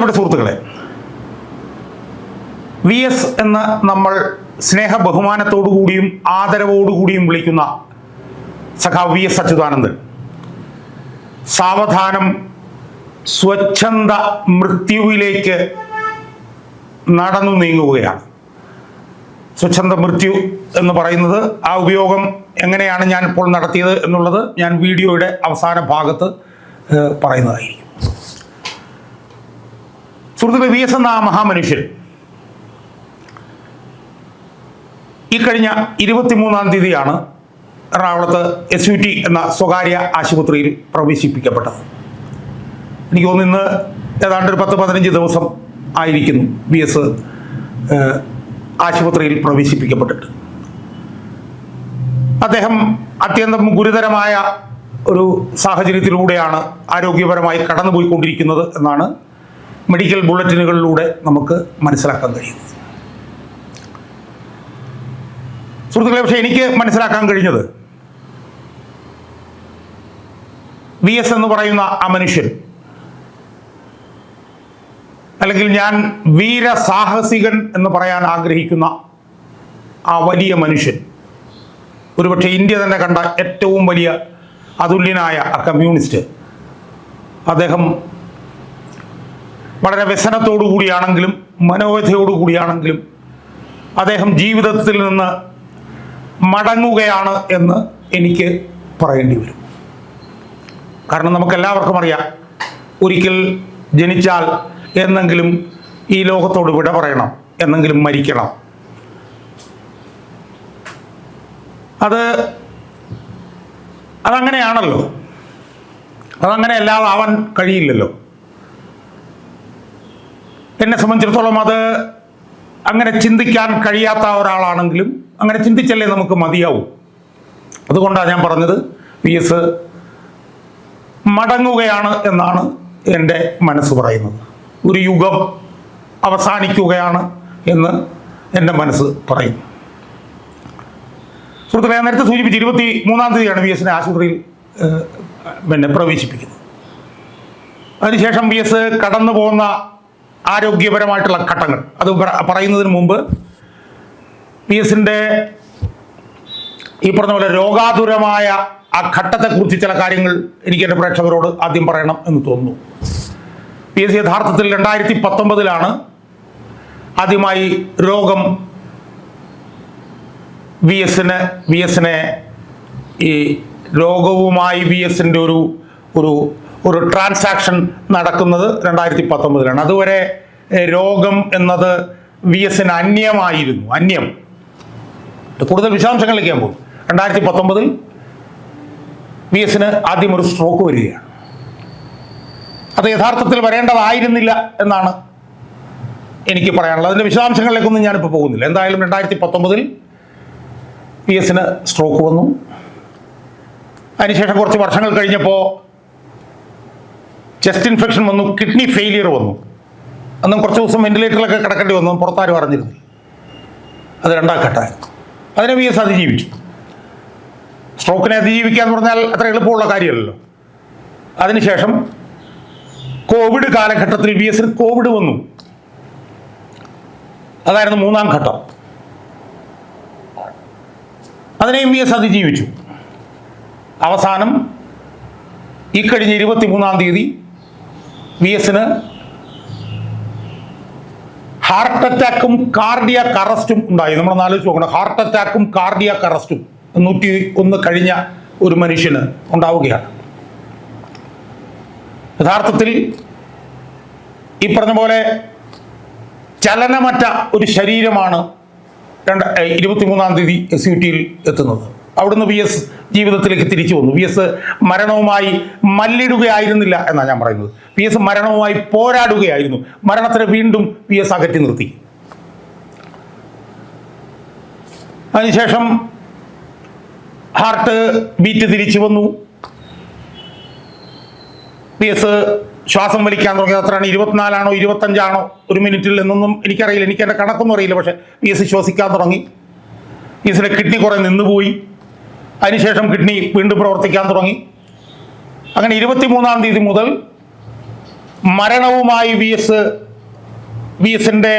പ്രിയപ്പെട്ട സുഹൃത്തുക്കളെ V S എന്ന് നമ്മൾ സ്നേഹ ബഹുമാനത്തോടുകൂടിയും ആദരവോടുകൂടിയും വിളിക്കുന്ന സഖാവ് വി എസ് അച്യുതാനന്ദൻ. സാവധാനം സ്വച്ഛന്ത മൃത്യുവിലേക്ക് നടന്നു നീങ്ങുകയാണ്. സ്വച്ഛന്ത മൃത്യു എന്ന് പറയുന്നത് ആ ഉപയോഗം എങ്ങനെയാണ് ഞാൻ ഇപ്പോൾ നടത്തിയത് എന്നുള്ളത് ഞാൻ വീഡിയോയുടെ അവസാന ഭാഗത്ത് പറയുന്നതായിരിക്കും. സുഹൃത്തുക്കളെ വി എസ് എന്ന ആ മഹാമനുഷ്യൻ. ഈ കഴിഞ്ഞ ഇരുപത്തിമൂന്നാം തീയതിയാണ് എറണാകുളത്ത് എസ് യു ടി എന്ന സ്വകാര്യ ആശുപത്രിയിൽ പ്രവേശിപ്പിക്കപ്പെട്ടത്. എനിക്ക് തോന്നുന്നു ഇന്ന് ഏതാണ്ട് ഒരു പത്ത് പതിനഞ്ച് ദിവസം ആയിരിക്കുന്നു വി എസ് ആശുപത്രിയിൽ പ്രവേശിപ്പിക്കപ്പെട്ടിട്ട്. അദ്ദേഹം അത്യന്തം ഗുരുതരമായ ഒരു സാഹചര്യത്തിലൂടെയാണ് ആരോഗ്യപരമായി കടന്നുപോയിക്കൊണ്ടിരിക്കുന്നത് എന്നാണ് മെഡിക്കൽ ബുള്ളറ്റിനുകളിലൂടെ നമുക്ക് മനസ്സിലാക്കാൻ കഴിയുന്നത് സുഹൃത്തുക്കളെ പക്ഷേ എനിക്ക് മനസ്സിലാക്കാൻ കഴിഞ്ഞത് വി എസ് എന്ന് പറയുന്ന ആ മനുഷ്യൻ അല്ലെങ്കിൽ ഞാൻ വീരസാഹസികൻ എന്ന് പറയാൻ ആഗ്രഹിക്കുന്ന ആ വലിയ മനുഷ്യൻ ഒരുപക്ഷെ ഇന്ത്യ തന്നെ കണ്ട ഏറ്റവും വലിയ അതുല്യനായ കമ്മ്യൂണിസ്റ്റ് അദ്ദേഹം വളരെ വ്യസനത്തോടു കൂടിയാണെങ്കിലും മനോവ്യഥയോടു കൂടിയാണെങ്കിലും അദ്ദേഹം ജീവിതത്തിൽ നിന്ന് മടങ്ങുകയാണ് എന്ന് എനിക്ക് പറയേണ്ടി വരും. കാരണം നമുക്ക് എല്ലാവർക്കും അറിയാം ഒരിക്കൽ ജനിച്ചാൽ എന്നെങ്കിലും ഈ ലോകത്തോട് വിട പറയണം എന്നെങ്കിലും മരിക്കണം. അത് അതങ്ങനെയാണല്ലോ. അതങ്ങനെ അല്ലാതെ ആവാൻ കഴിയില്ലല്ലോ. എന്നെ സംബന്ധിച്ചിടത്തോളം അത് അങ്ങനെ ചിന്തിക്കാൻ കഴിയാത്ത ഒരാളാണെങ്കിലും അങ്ങനെ ചിന്തിച്ചല്ലേ നമുക്ക് മതിയാവും. അതുകൊണ്ടാണ് ഞാൻ പറഞ്ഞത് പി എസ് മടങ്ങുകയാണ് എന്നാണ് എന്റെ മനസ്സ് പറയുന്നത്. ഒരു യുഗം അവസാനിക്കുകയാണ് എന്ന് എന്റെ മനസ്സ് പറയുന്നു സുഹൃത്തുക്കളെ ഞാൻ നേരത്തെ സൂചിപ്പിച്ച് ഇരുപത്തി മൂന്നാം തീയതിയാണ് വി എസിനെ ആശുപത്രിയിൽ പിന്നെ പ്രവേശിപ്പിക്കുന്നത്. അതിനുശേഷം വി എസ് കടന്നു പോകുന്ന ആരോഗ്യപരമായിട്ടുള്ള ഘട്ടങ്ങൾ. അത് പറയുന്നതിന് മുമ്പ് പി എസിന്റെ ഈ പറഞ്ഞ പോലെ രോഗാതുരമായ ആ ഘട്ടത്തെക്കുറിച്ച് ചില കാര്യങ്ങൾ എനിക്ക് എന്റെ പ്രേക്ഷകരോട് ആദ്യം പറയണം എന്ന് തോന്നുന്നു. പി എസ് സി യഥാർത്ഥത്തിൽ രണ്ടായിരത്തി പത്തൊമ്പതിലാണ് ആദ്യമായി രോഗം വി എസിന് വി എസിനെ ഈ രോഗവുമായി വി എസിന്റെ ഒരു ഒരു ഒരു ട്രാൻസാക്ഷൻ നടക്കുന്നത് രണ്ടായിരത്തി പത്തൊമ്പതിലാണ് അതുവരെ രോഗം എന്നത് വി എസിന് അന്യമായിരുന്നു. അന്യം. കൂടുതൽ വിശദാംശങ്ങളിലേക്ക് ഞാൻ പോകും. രണ്ടായിരത്തി പത്തൊമ്പതിൽ വി എസിന് ആദ്യം ഒരു സ്ട്രോക്ക് വരികയാണ്. അത് യഥാർത്ഥത്തിൽ വരേണ്ടതായിരുന്നില്ല എന്നാണ് എനിക്ക് പറയാനുള്ളത്. അതിന്റെ വിശദാംശങ്ങളിലേക്കൊന്നും ഞാനിപ്പോൾ പോകുന്നില്ല. എന്തായാലും രണ്ടായിരത്തി പത്തൊമ്പതിൽ വി എസിന് സ്ട്രോക്ക് വന്നു. അതിനുശേഷം കുറച്ച് വർഷങ്ങൾ കഴിഞ്ഞപ്പോൾ ചെസ്റ്റ് ഇൻഫെക്ഷൻ വന്നു കിഡ്നി ഫെയിലിയർ വന്നു. അന്നും കുറച്ച് ദിവസം വെന്റിലേറ്ററിലൊക്കെ കിടക്കേണ്ടി വന്നു പുറത്താരും അറിഞ്ഞിരുന്നില്ല. അത് രണ്ടാം ഘട്ടമായിരുന്നു. അതിനെ വി എസ് അതിജീവിച്ചു. സ്ട്രോക്കിനെ അതിജീവിക്കുക എന്ന് പറഞ്ഞാൽ അത്ര എളുപ്പമുള്ള കാര്യമല്ലല്ലോ. അതിനുശേഷം കോവിഡ് കാലഘട്ടത്തിൽ വി എസിന് കോവിഡ് വന്നു. അതായിരുന്നു മൂന്നാം ഘട്ടം. അതിനെയും വി എസ് അതിജീവിച്ചു. അവസാനം ഈ കഴിഞ്ഞ ഇരുപത്തി മൂന്നാം തീയതി വി എസിന് ഹാർട്ട് അറ്റാക്കും കാർഡിയാക് അറസ്റ്റും ഉണ്ടായി. നമ്മൾ ആലോചിച്ച് നോക്കണം. ഹാർട്ട് അറ്റാക്കും കാർഡിയാക് അറസ്റ്റും നൂറ്റി ഒന്ന് കഴിഞ്ഞ ഒരു മനുഷ്യന് ഉണ്ടാവുകയാണ്. യഥാർത്ഥത്തിൽ ഈ പറഞ്ഞ പോലെ ചലനമറ്റ ഒരു ശരീരമാണ് രണ്ട് ഇരുപത്തിമൂന്നാം തീയതി എസ് യു ടിയിൽ എത്തുന്നത്. അവിടുന്ന് വി എസ് ജീവിതത്തിലേക്ക് തിരിച്ചു വന്നു. വി എസ് മരണവുമായി മല്ലിടുകയായിരുന്നില്ല എന്നാണ് ഞാൻ പറയുന്നത്. വി എസ് മരണവുമായി പോരാടുകയായിരുന്നു. മരണത്തിന് വീണ്ടും പി എസ് അകറ്റി നിർത്തി. അതിനുശേഷം ഹാർട്ട് ബീറ്റ് തിരിച്ചു വന്നു. പി എസ് ശ്വാസം വലിക്കാൻ തുടങ്ങിയത് അത്രയാണ്. ഇരുപത്തിനാലാണോ ഇരുപത്തഞ്ചാണോ ഒരു മിനിറ്റിൽ എന്നൊന്നും എനിക്കറിയില്ല. എനിക്ക് എന്റെ കണക്കൊന്നും അറിയില്ല. പക്ഷേ പി എസ് ശ്വസിക്കാൻ തുടങ്ങി. പി എസിന്റെ കിഡ്നി കുറേ നിന്നുപോയി. അതിനുശേഷം കിഡ്നി വീണ്ടും പ്രവർത്തിക്കാൻ തുടങ്ങി. അങ്ങനെ ഇരുപത്തിമൂന്നാം തീയതി മുതൽ മരണവുമായി വി എസ് വി എസിന്റെ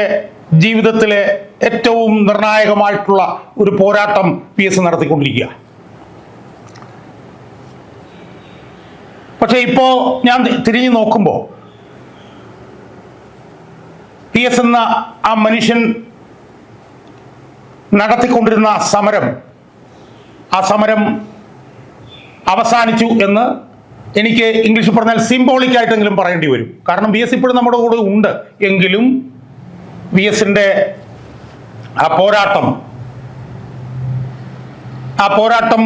ജീവിതത്തിലെ ഏറ്റവും നിർണായകമായിട്ടുള്ള ഒരു പോരാട്ടം വി എസ് നടത്തിക്കൊണ്ടിരിക്കുക. പക്ഷേ ഇപ്പോൾ ഞാൻ തിരിഞ്ഞു നോക്കുമ്പോൾ പി എസ് എന്ന ആ മനുഷ്യൻ നടത്തിക്കൊണ്ടിരുന്ന സമരം ആ സമരം അവസാനിച്ചു എന്ന് എനിക്ക് ഇംഗ്ലീഷ് പറഞ്ഞാൽ സിംബോളിക് ആയിട്ടെങ്കിലും പറയേണ്ടി വരും. കാരണം ബി എസ് ഇപ്പോഴും നമ്മുടെ കൂടെ ഉണ്ട്. എങ്കിലും വി എസിന്റെ ആ പോരാട്ടം ആ പോരാട്ടം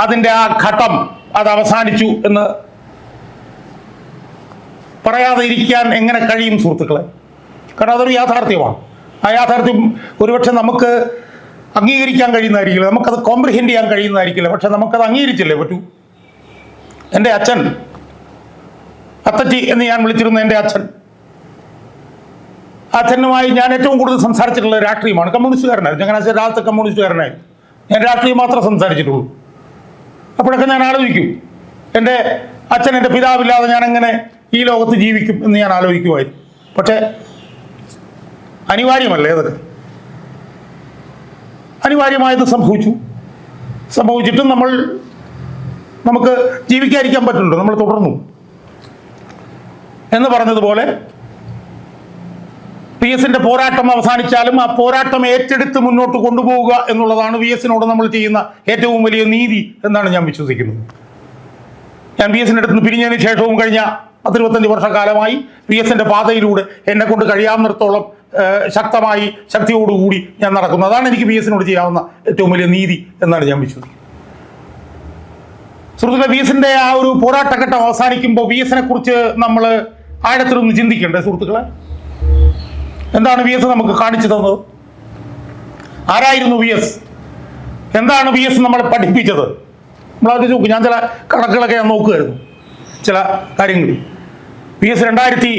അതിന്റെ ആ ഘട്ടം അത് അവസാനിച്ചു എന്ന് പറയാതെ ഇരിക്കാൻ എങ്ങനെ കഴിയും സുഹൃത്തുക്കളെ? കാരണം അതൊരു യാഥാർത്ഥ്യമാണ്. ആ യാഥാർത്ഥ്യം ഒരുപക്ഷെ നമുക്ക് അംഗീകരിക്കാൻ കഴിയുന്നതായിരിക്കില്ല. നമുക്കത് കോംപ്രിഹെൻഡ് ചെയ്യാൻ കഴിയുന്നതായിരിക്കില്ല. പക്ഷെ നമുക്കത് അംഗീകരിച്ചില്ലേ പറ്റൂ? എന്റെ അച്ഛൻ. അത്തച്ചി എന്ന് ഞാൻ വിളിച്ചിരുന്ന എന്റെ അച്ഛൻ. അച്ഛനുമായി ഞാൻ ഏറ്റവും കൂടുതൽ സംസാരിച്ചിട്ടുള്ള രാഷ്ട്രീയമാണ് കമ്മ്യൂണിസ്റ്റുകാരനായിരുന്നു ചങ്ങനാശ്ശേരി രാജ്യത്തെ കമ്മ്യൂണിസ്റ്റുകാരനായിരുന്നു ഞാൻ രാഷ്ട്രീയം മാത്രം സംസാരിച്ചിട്ടുള്ളൂ. അപ്പോഴൊക്കെ ഞാൻ ആലോചിക്കും. എന്റെ അച്ഛൻ എന്റെ പിതാവില്ലാതെ ഞാൻ എങ്ങനെ ഈ ലോകത്ത് ജീവിക്കും എന്ന് ഞാൻ ആലോചിക്കുമായിരുന്നു പക്ഷേ അനിവാര്യമല്ലേ അതൊക്കെ അനിവാര്യമായത് സംഭവിച്ചു. സംഭവിച്ചിട്ടും നമ്മൾ നമുക്ക് ജീവിക്കാതിരിക്കാൻ പറ്റുന്നുണ്ട്? നമ്മൾ തുടർന്നു. എന്ന് പറഞ്ഞതുപോലെ പി എസിന്റെ പോരാട്ടം അവസാനിച്ചാലും ആ പോരാട്ടം ഏറ്റെടുത്ത് മുന്നോട്ട് കൊണ്ടുപോവുക എന്നുള്ളതാണ് വി എസിനോട് നമ്മൾ ചെയ്യുന്ന ഏറ്റവും വലിയ നീതി എന്നാണ് ഞാൻ വിശ്വസിക്കുന്നത്. ഞാൻ വി എസിന്റെ അടുത്ത് പിരിഞ്ഞതിന് ശേഷവും കഴിഞ്ഞ പത്തിരുപത്തഞ്ച് വർഷക്കാലമായി വി എസിന്റെ പാതയിലൂടെ എന്നെ കൊണ്ട് കഴിയാവുന്നിടത്തോളം ശക്തമായി ശക്തിയോടുകൂടി ഞാൻ നടക്കുന്നത് അതാണ് എനിക്ക് വി എസിനോട് ചെയ്യാവുന്ന ഏറ്റവും വലിയ നീതി എന്നാണ് ഞാൻ വിശ്വസിക്കുന്നത്. സുഹൃത്തുക്കളെ വി എസിന്റെ ആ ഒരു പോരാട്ടഘട്ടം അവസാനിക്കുമ്പോൾ വി എസിനെ കുറിച്ച് നമ്മൾ ആഴത്തിലൊന്ന് ചിന്തിക്കണ്ടേ സുഹൃത്തുക്കളെ? എന്താണ് വി എസ് നമുക്ക് കാണിച്ചു തന്നത്? ആരായിരുന്നു വി എസ് എന്താണ് വി എസ് നമ്മളെ പഠിപ്പിച്ചത്? നമ്മളത് നോക്കും ഞാൻ ചില കണക്കുകളൊക്കെ ഞാൻ നോക്കുമായിരുന്നു ചില കാര്യങ്ങൾ. വി എസ് രണ്ടായിരത്തി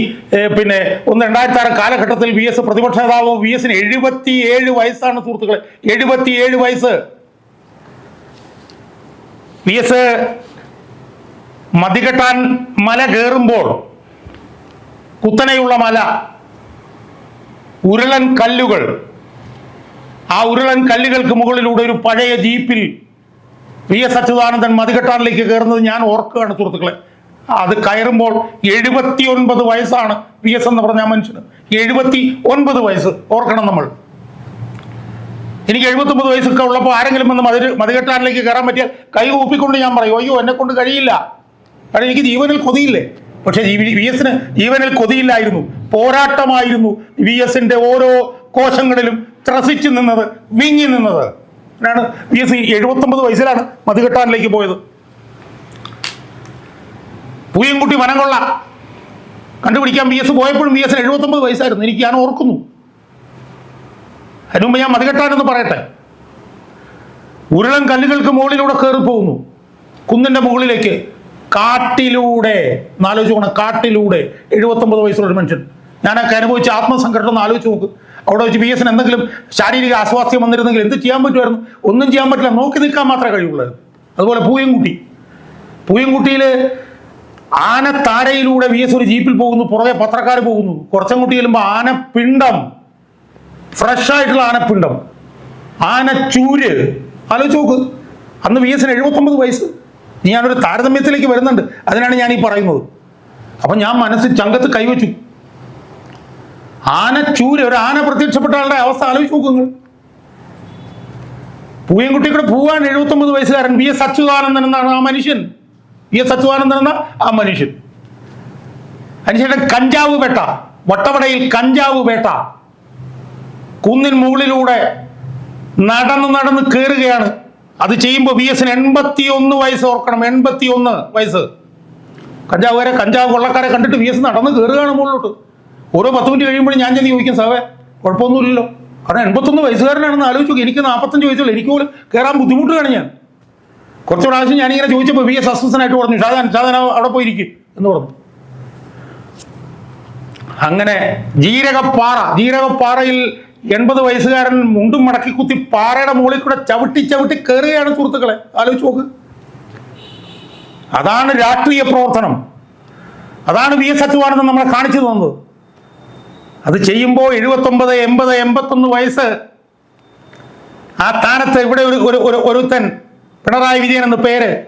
പിന്നെ ഒന്ന് രണ്ടായിരത്തി ആറ് കാലഘട്ടത്തിൽ വി എസ് പ്രതിപക്ഷ നേതാവ് വി എസിന് എഴുപത്തി ഏഴ് വയസ്സാണ് സുഹൃത്തുക്കളെ. എഴുപത്തി ഏഴ് വയസ്സ്. വി എസ് മതികെട്ടാൻ മല കയറുമ്പോൾ കുത്തനെയുള്ള മല ഉരുളൻ കല്ലുകൾ. ആ ഉരുളൻ കല്ലുകൾക്ക് മുകളിലൂടെ ഒരു പഴയ ജീപ്പിൽ വി എസ് അച്യുതാനന്ദൻ മതികെട്ടാനിലേക്ക് കയറുന്നത് ഞാൻ ഓർക്കുകയാണ് സുഹൃത്തുക്കളെ. അത് കയറുമ്പോൾ എഴുപത്തി ഒൻപത് വയസ്സാണ് വി എസ് എന്ന് പറഞ്ഞ മനുഷ്യന്. എഴുപത്തി ഒൻപത് വയസ്സ്. ഓർക്കണം നമ്മൾ. എനിക്ക് എഴുപത്തൊമ്പത് വയസ്സൊക്കെ ഉള്ളപ്പോൾ ആരെങ്കിലും വന്ന് മതി മതികെട്ടാനിലേക്ക് കയറാൻ പറ്റിയാൽ കൈ ഊപ്പിക്കൊണ്ട് ഞാൻ പറയും അയ്യോ എന്നെ കൊണ്ട് കഴിയില്ല. കാരണം എനിക്ക് ജീവനിൽ കൊതിയില്ലേ? പക്ഷെ വി എസിന് ജീവനിൽ കൊതിയില്ലായിരുന്നു പോരാട്ടമായിരുന്നു വി എസിന്റെ ഓരോ കോശങ്ങളിലും ത്രസിച്ചു നിന്നത് വിങ്ങി നിന്നത്. ആണ് വി എസ് എഴുപത്തൊമ്പത് വയസ്സിലാണ് മതികെട്ടാനിലേക്ക് പോയത്. പൂയംകുട്ടി വനംകൊള്ള കണ്ടുപിടിക്കാൻ വി എസ് പോയപ്പോഴും വി എസിന് എഴുപത്തൊമ്പത് വയസ്സായിരുന്നു എനിക്ക് ഞാൻ ഓർക്കുന്നു. അതിനു മുമ്പ് ഞാൻ മതികെട്ടാനൊന്ന് പറയട്ടെ? ഉരുളൻ കല്ലുകൾക്ക് മുകളിലൂടെ കയറി പോകുന്നു. കുന്നിന്റെ മുകളിലേക്ക്. കാട്ടിലൂടെ. പോകണം കാട്ടിലൂടെ. എഴുപത്തൊമ്പത് വയസ്സുള്ള ഒരു മനുഷ്യൻ. ഞാനൊക്കെ അനുഭവിച്ച ആത്മസങ്കടം ഒന്ന് ആലോചിച്ച് നോക്ക്. അവിടെ വെച്ച് ബി എസിന് എന്തെങ്കിലും ശാരീരിക അസ്വാസ്ഥ്യം വന്നിരുന്നെങ്കിൽ എന്ത് ചെയ്യാൻ പറ്റുമായിരുന്നു? ഒന്നും ചെയ്യാൻ പറ്റില്ല. നോക്കി നിൽക്കാൻ മാത്രമേ കഴിയുള്ളൂ. അതുപോലെ പൂയംകുട്ടി പൂയംകുട്ടിയിൽ ആനത്താരയിലൂടെ വി എസ് ഒരു ജീപ്പിൽ പോകുന്നു. പുറകെ പത്രക്കാർ പോകുന്നു. കുറച്ചങ്ങോട്ട് ചെല്ലുമ്പോൾ ആനപ്പിണ്ടം. ഫ്രഷ് ആയിട്ടുള്ള ആനപ്പിണ്ടം. ആനച്ചൂര്. ആലോചിച്ച് നോക്ക്. അന്ന് വി എസിന് എഴുപത്തൊമ്പത് വയസ്സ്. ഞാനൊരു താരതമ്യത്തിലേക്ക് വരുന്നുണ്ട്. അതിനാണ് ഞാൻ ഈ പറയുന്നത്. അപ്പം ഞാൻ മനസ്സിൽ ചങ്കത്ത് കൈവച്ചു. ആനച്ചൂര് ഒരു ആന പ്രത്യക്ഷപ്പെട്ട ആളുടെ അവസ്ഥ ആലോചിച്ച് നോക്കു നിങ്ങൾ. പൂയൻകുട്ടി കൂടെ പോവാൻ എഴുപത്തൊമ്പത് വയസ്സുകാരൻ വി എസ് അച്യുതാനന്ദൻ എന്നാണ് ആ മനുഷ്യൻ. വി എസ് അച്യുതാനന്ദൻ എന്ന ആ മനുഷ്യൻ. അതിനുശേഷം കഞ്ചാവ് വേട്ട. വട്ടവടയിൽ കഞ്ചാവ് വേട്ട. കുന്നിൻ മുകളിലൂടെ നടന്ന് നടന്ന് കയറുകയാണ് അത് ചെയ്യുമ്പോൾ വി എസിന് എൺപത്തി ഒന്ന് വയസ്സ് ഓർക്കണം. എൺപത്തി ഒന്ന് വയസ്സ് കഞ്ചാവുകാരെ കഞ്ചാവ് കൊള്ളക്കാരെ കണ്ടിട്ട് വി എസ് നടന്ന് കയറുകയാണ് മുകളിലോട്ട്. ഓരോ പത്ത് മിനിറ്റ് കഴിയുമ്പോഴും ഞാൻ ചെന്ന് ചോദിക്കും സാവേ കുഴപ്പമൊന്നുമില്ലല്ലോ. കാരണം എൺപത്തൊന്ന് വയസ്സുകാരനാണെന്ന് ആലോചിച്ചു നോക്ക്. എനിക്ക് നാൽപ്പത്തഞ്ച് വയസ്സുള്ള. എനിക്ക് പോലും കയറാൻ ബുദ്ധിമുട്ടുകയാണ് ഞാൻ. കുറച്ച് പ്രാവശ്യം ഞാനിങ്ങനെ ചോദിച്ചപ്പോൾ വി എസ് അസ്വസ്ഥനായിട്ട് പറഞ്ഞു ഷാദാൻ ഷാദാൻ അവിടെ പോയിരിക്കും എന്ന് പറഞ്ഞു. അങ്ങനെ ജീരകപ്പാറ ജീരകപ്പാറയിൽ എൺപത് വയസ്സുകാരൻ മുണ്ടും മടക്കി കുത്തി പാറയുടെ മുകളിൽ കൂടെ ചവിട്ടി ചവിട്ടി കയറുകയാണ് സുഹൃത്തുക്കളെ. ആലോചിച്ച് നോക്ക്. അതാണ് രാഷ്ട്രീയ പ്രവർത്തനം. അതാണ് വി എസ് അച്യുതാനന്ദൻ നമ്മളെ കാണിച്ചു തന്നത്. അത് ചെയ്യുമ്പോൾ എഴുപത്തൊമ്പത് എൺപത് എൺപത്തൊന്ന് വയസ്സ് ആ സ്ഥാനത്ത് ഇവിടെ ഒരു ഒരു ഒരു ഒരുത്തൻ പിണറായി വിജയൻ എന്ന പേര്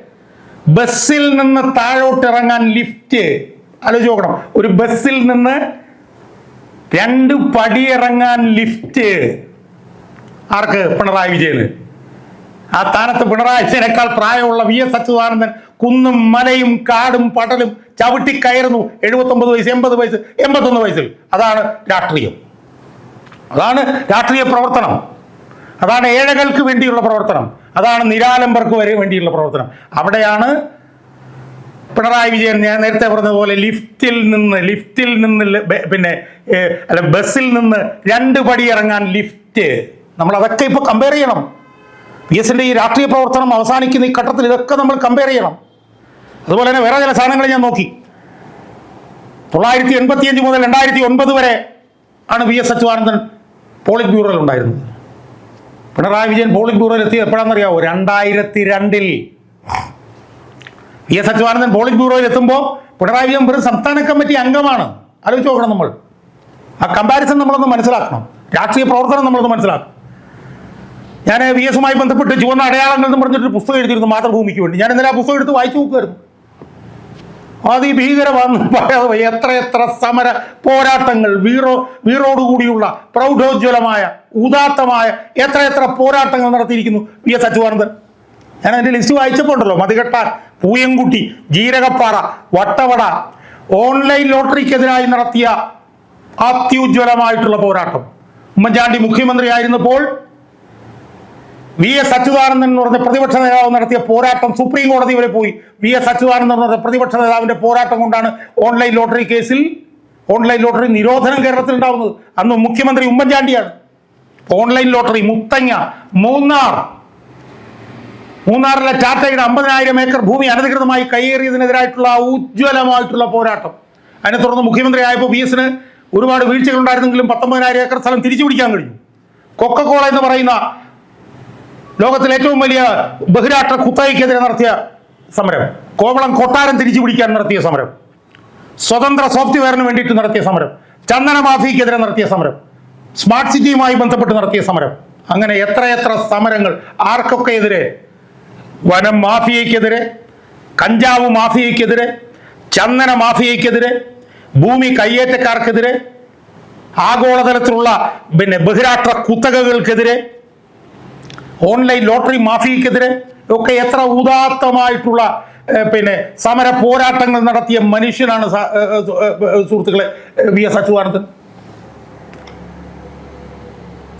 ബസ്സിൽ നിന്ന് താഴോട്ട് ഇറങ്ങാൻ ലിഫ്റ്റ്. ആലോചിച്ച് നോക്കണം. ഒരു ബസ്സിൽ നിന്ന് രണ്ട് പടി ഇറങ്ങാൻ ലിഫ്റ്റ്. ആർക്ക്? പിണറായി വിജയന്. ആ സ്ഥാനത്ത് പിണറായി വിജയനേക്കാൾ പ്രായമുള്ള വി എസ് അച്യുതാനന്ദൻ കുന്നും മലയും കാടും പടലും ചവിട്ടി കയറുന്നു. എഴുപത്തൊമ്പത് വയസ്സ് എൺപത് വയസ്സ് എൺപത്തൊന്ന് വയസ്സിൽ. അതാണ് രാഷ്ട്രീയം. അതാണ് രാഷ്ട്രീയ പ്രവർത്തനം. അതാണ് ഏഴകൾക്ക് വേണ്ടിയുള്ള പ്രവർത്തനം. അതാണ് നിരാലംബർക്ക് വരെ വേണ്ടിയുള്ള പ്രവർത്തനം. അവിടെയാണ് പിണറായി വിജയൻ ഞാൻ നേരത്തെ പറഞ്ഞതുപോലെ ലിഫ്റ്റിൽ നിന്ന് ലിഫ്റ്റിൽ നിന്ന് പിന്നെ അല്ല ബസ്സിൽ നിന്ന് രണ്ട് പടി ഇറങ്ങാൻ ലിഫ്റ്റ്. നമ്മൾ അതൊക്കെ ഇപ്പോൾ കമ്പയർ ചെയ്യണം. പി എസിന്റെ ഈ രാഷ്ട്രീയ പ്രവർത്തനം അവസാനിക്കുന്ന ഈ ഘട്ടത്തിൽ ഇതൊക്കെ നമ്മൾ കമ്പയർ ചെയ്യണം. അതുപോലെ തന്നെ വേറെ ചില സാധനങ്ങൾ ഞാൻ നോക്കി. തൊള്ളായിരത്തി എൺപത്തിയഞ്ച് മുതൽ രണ്ടായിരത്തി ഒൻപത് വരെ ആണ് വി എസ് അച്യുതാനന്ദൻ പോളിറ്റ് ബ്യൂറോയിൽ ഉണ്ടായിരുന്നത്. പിണറായി വിജയൻ പോളിറ്റ് ബ്യൂറോയിൽ എത്തിയത് എപ്പോഴാണെന്നറിയാവോ രണ്ടായിരത്തി രണ്ടിൽ വി എസ് അച്യുതാനന്ദൻ പോളിറ്റ് ബ്യൂറോയിൽ എത്തുമ്പോൾ പിണറായി വിജയൻ വെറും സംസ്ഥാന കമ്മിറ്റി അംഗമാണ്. ആലോചിച്ച് നോക്കണം നമ്മൾ. ആ കമ്പാരിസൺ നമ്മളൊന്ന് മനസ്സിലാക്കണം. രാഷ്ട്രീയ പ്രവർത്തനം നമ്മളൊന്ന് മനസ്സിലാക്കണം. ഞാൻ വി എസുമായി ബന്ധപ്പെട്ട് ചുവന്ന അടയാളങ്ങൾ എന്ന് പറഞ്ഞിട്ട് പുസ്തകം എഴുതിയിരുന്നു മാതൃഭൂമിക്ക് വേണ്ടി. ഞാൻ ഇന്നലെ ആ പുസ്തകം എടുത്ത് വായിച്ചു നോക്കുമായിരുന്നു അതിഭീകര എത്ര എത്ര സമര പോരാട്ടങ്ങൾ വീറോ വീറോടുകൂടിയുള്ള പ്രൗഢോജ്വലമായ ഉദാത്തമായ എത്ര എത്ര പോരാട്ടങ്ങൾ നടത്തിയിരിക്കുന്നു വി എസ് അച്യുതാനന്ദൻ. ഞാൻ അതിന്റെ ലിസ്റ്റ് വായിച്ചപ്പോ ഉണ്ടല്ലോ മതികെട്ടാൻ പൂയംകുട്ടി ജീരകപ്പാറ വട്ടവട. ഓൺലൈൻ ലോട്ടറിക്കെതിരായി നടത്തിയ അത്യുജ്വലമായിട്ടുള്ള പോരാട്ടം. ഉമ്മൻചാണ്ടി മുഖ്യമന്ത്രിയായിരുന്നപ്പോൾ വി എസ് അച്യുതാനന്ദൻ എന്ന് പറഞ്ഞ പ്രതിപക്ഷ നേതാവ് നടത്തിയ പോരാട്ടം സുപ്രീം കോടതി വരെ പോയി. വി എസ് അച്യുതാനന്ദൻ എന്ന് പറഞ്ഞ പ്രതിപക്ഷ നേതാവിന്റെ പോരാട്ടം കൊണ്ടാണ് ഓൺലൈൻ ലോട്ടറി കേസിൽ ഓൺലൈൻ ലോട്ടറി നിരോധനം കേരളത്തിൽ ഉണ്ടാവുന്നത്. അന്ന് മുഖ്യമന്ത്രി ഉമ്മൻചാണ്ടിയാണ്. ഓൺലൈൻ ലോട്ടറി മുത്തങ്ങ മൂന്നാർ മൂന്നാറിലെ ടാറ്റയുടെ അമ്പതിനായിരം ഏക്കർ ഭൂമി അനധികൃതമായി കയ്യേറിയതിനെതിരായിട്ടുള്ള ഉജ്ജ്വലമായിട്ടുള്ള പോരാട്ടം. അതിനെ തുടർന്ന് മുഖ്യമന്ത്രി ആയപ്പോൾ വി എസിന് ഒരുപാട് വീഴ്ചകൾ ഉണ്ടായിരുന്നെങ്കിലും പത്തൊമ്പതിനായിരം ഏക്കർ സ്ഥലം തിരിച്ചു പിടിക്കാൻ കഴിഞ്ഞു. കൊക്കക്കോള എന്ന് പറയുന്ന ലോകത്തിലെ ഏറ്റവും വലിയ ബഹിരാഷ്ട്ര കുത്തകയ്ക്കെതിരെ നടത്തിയ സമരം. കോവളം കൊട്ടാരം തിരിച്ചു പിടിക്കാൻ നടത്തിയ സമരം. സ്വതന്ത്ര സോഫ്റ്റ്വെയറിന് വേണ്ടിയിട്ട് നടത്തിയ സമരം. ചന്ദന മാഫിയക്കെതിരെ നടത്തിയ സമരം. സ്മാർട്ട് സിറ്റിയുമായി ബന്ധപ്പെട്ട് നടത്തിയ സമരം. അങ്ങനെ എത്രയെത്ര സമരങ്ങൾ ആർക്കൊക്കെ എതിരെ വനം മാഫിയയ്ക്കെതിരെ കഞ്ചാവ് മാഫിയയ്ക്കെതിരെ ചന്ദന മാഫിയയ്ക്കെതിരെ ഭൂമി കയ്യേറ്റക്കാർക്കെതിരെ ആഗോളതലത്തിലുള്ള പിന്നെ ബഹിരാഷ്ട്ര കുത്തകകൾക്കെതിരെ ഓൺലൈൻ ലോട്ടറി മാഫിയക്കെതിരെ ഒക്കെ എത്ര ഉദാത്തമായിട്ടുള്ള പിന്നെ സമര പോരാട്ടങ്ങൾ നടത്തിയ മനുഷ്യനാണ് സുഹൃത്തുക്കളെ വി എസ് അച്യുതാനന്ദൻ.